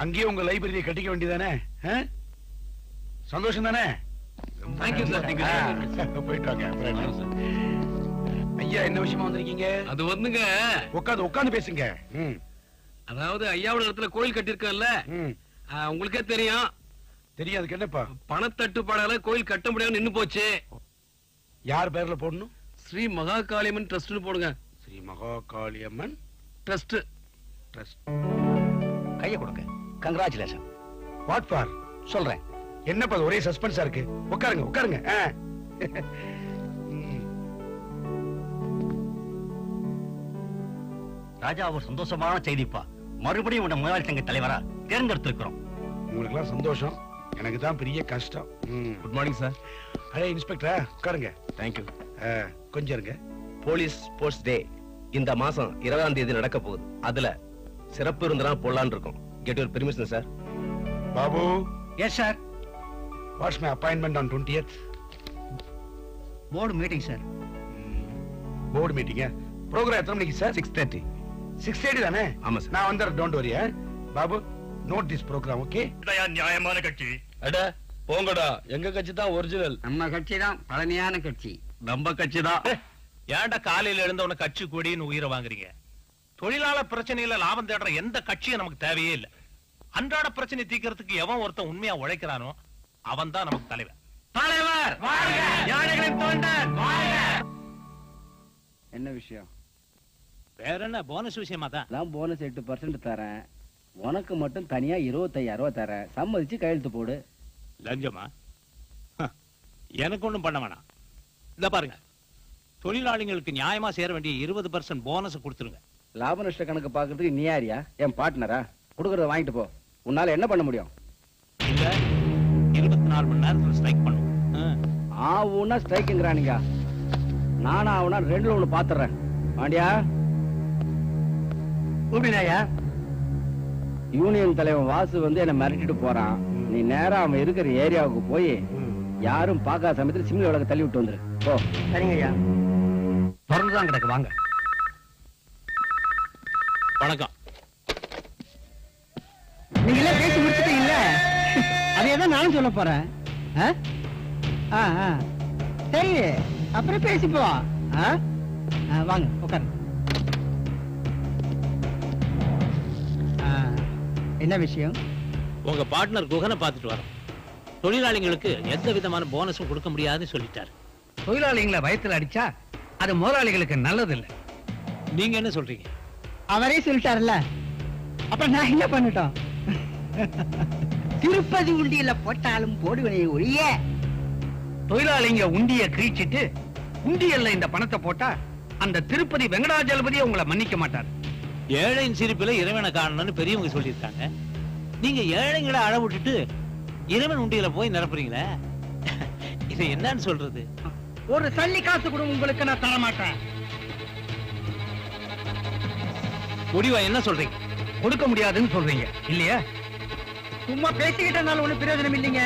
அங்கேயே உங்க லைப்ரரியை கட்டிக்க வேண்டியதானே சந்தோஷம் தானே sir. ஆ, போயிட்டு வாங்க? ஐயா என்ன விஷயமா வந்திருக்கீங்க? அது வந்துங்க. உட்காந்து உட்காந்து பேசுங்க. அதாவது ஐயாவோட இடத்துல கோயில் கட்டியிருக்கல ம். உங்களுக்கே தெரியும். தெரியாதுக்கு என்னப்பா? பணத்தட்டுப்பாடால கோயில் கட்ட முடியாம நின்னு போச்சு. யார் பேர்ல போடணும்? ஸ்ரீ மகா காளியம்மன் ட்ரஸ்ட்னு போடுங்க. ஸ்ரீ மகா காளியம்மன் ட்ரஸ்ட் ட்ரஸ்ட். கைய கொடுங்க. கங்க்ராச்சுலேஷன் வாட் ஃபார் சொல்றேன். என்னப்பா ஒரே சஸ்பென்ஸா இருக்கு? உட்காருங்க உட்காருங்க. ராஜா ஒரு சந்தோஷமான செய்திப்பா. மறுபடியும் உன்னை முதலாளி சங்க தலைவரா தேர்ந்தெடுத்திருக்கிறோம். உங்களுக்கெல்லாம் சந்தோஷம். எனக்கு தான் பெரிய கஷ்டம். குட் மார்னிங் சார் அடே இன்ஸ்பெக்டர் உட்காருங்க. தேங்க்யூ கொஞ்சம் இருங்க. போலீஸ் ஸ்போர்ட்ஸ் டே இந்த மாசம் இருபதாம் தேதி நடக்க போகுது. அதுல சிறப்பு விருந்தெல்லாம் போடலான்னு இருக்கோம். Get your permission sir Babu yes sir what's my appointment on twentieth board meeting sir board meeting programme எத்தனை மணிக்கு sir six thirty six thirty தானே? ஆமா சார் நான் வந்துடுறேன் don't worry Babu note this programme okay நியாயமான கட்சி? அட போங்கடா. எங்க கட்சி தான் ஒரிஜினல் நம்ம கட்சி தான் பழமையான கட்சி. நம்ம கட்சி தான். ஏன்டா காலையில எழுந்த உன கட்சி கூடின்னு உயிரை வாங்குறீங்க? தொழிலாளர் பிரச்சனையில லாபம் தேடுற எந்த கட்சியும் நமக்கு தேவையே இல்ல. அன்றாட பிரச்சனை தீர்க்கறதுக்கு எவன் ஒருத்தன் உண்மையா உழைக்கிறானோ அவன் தான் நமக்கு தலைவர். தலைவர் யானைகளின் தொண்டன் என்ன விஷயம்? வேற என்ன? போனஸ் விஷயமா தான்? நான் போனஸ் எட்டு பர்சன்ட் தரேன். உனக்கு மட்டும் தனியா இருபத்தையாயிரம் ரூபாய் தரேன். சம்மதிச்சு கையெழுத்து போடு. லஞ்சமா? எனக்கு ஒண்ணும் பண்ண வேணாம். இந்த பாருங்க. தொழிலாளிகளுக்கு நியாயமா சேர வேண்டிய இருபது பர்சன்ட் போனஸ் கொடுத்துருங்க. லாப நஷ்ட கணக்கு பாக்குறதுக்கு நீ யாரியா என் பார்ட்னரா கொடுக்கறத வாங்கிட்டு போ. உன்னால என்ன பண்ண முடியும்? இல்ல இருபத்தி நாலு மணி நேரத்துல ஸ்ட்ரைக் பண்ணும். ஆ. ஆவுன்னா ஸ்ட்ரைக்குங்கிறானுங்க நானா ஆவுனா ரெண்டுல ஒண்ணு பாத்துறேன். பாண்டியா கூப்பிடுனாயா யூனியன் தலைவன் வாசு வந்து என்ன மிரட்டிட்டு போறான். நீ நேரா அவன் இருக்கிற ஏரியாவுக்கு போய் யாரும் பார்க்காத சமயத்துல சிம்லி விளக்க தள்ளி விட்டு வந்துரு. போ. சரிங்க ஐயா திறந்துதான் கிடக்கு வாங்க. வணக்கம். நீங்க எல்லாம் பேசி முடிச்சிட்டீங்கல்ல அதே தான் நானும் சொல்ல போறேன். சரி அப்புறம் பேசிப்போம் வாங்க உட்காரு ஆ, என்ன விஷயம்? உங்க பார்ட்னர் குகனை பார்த்துட்டு வரோம். தொழிலாளிகளுக்கு எந்த விதமான போனஸும் கொடுக்க முடியாதுன்னு சொல்லிட்டாரு. தொழிலாளிகளை வயத்துல அடிச்சா அது முதலாளிகளுக்கு நல்லது இல்ல நீங்க என்ன சொல்றீங்க? அவரே சொல்லிட்டாருல்ல. அப்புறம் நான் என்ன பண்ணட்டும்? திருப்பதி உண்டியல போட்டாலும் போடுவனே ஒழிய. தொழிலாளிங்க உண்டிய கிழிச்சிட்டு உண்டியல்ல இந்த பணத்தை போட்டா அந்த திருப்பதி வெங்கடாஜலபதி உங்களை மன்னிக்க மாட்டார். ஏழையின் சிரிப்புல இறைவனை காணணும்னு பெரியவங்க சொல்லியிருக்காங்க. நீங்க ஏழைங்களை அழ விட்டுட்டு இறைவன் உண்டியில போய் நிரப்புறீங்களே? இது என்னன்னு சொல்றது? ஒரு சல்லி காசு கூட உங்களுக்கு நான் தர முடிவா என்ன சொல்றீங்க? கொடுக்க முடியாதுன்னு சொல்றீங்க. இல்லையா? சும்மா பேசிக்கிட்டனால ஒண்ணு பிரயோஜனம் இல்லைங்க.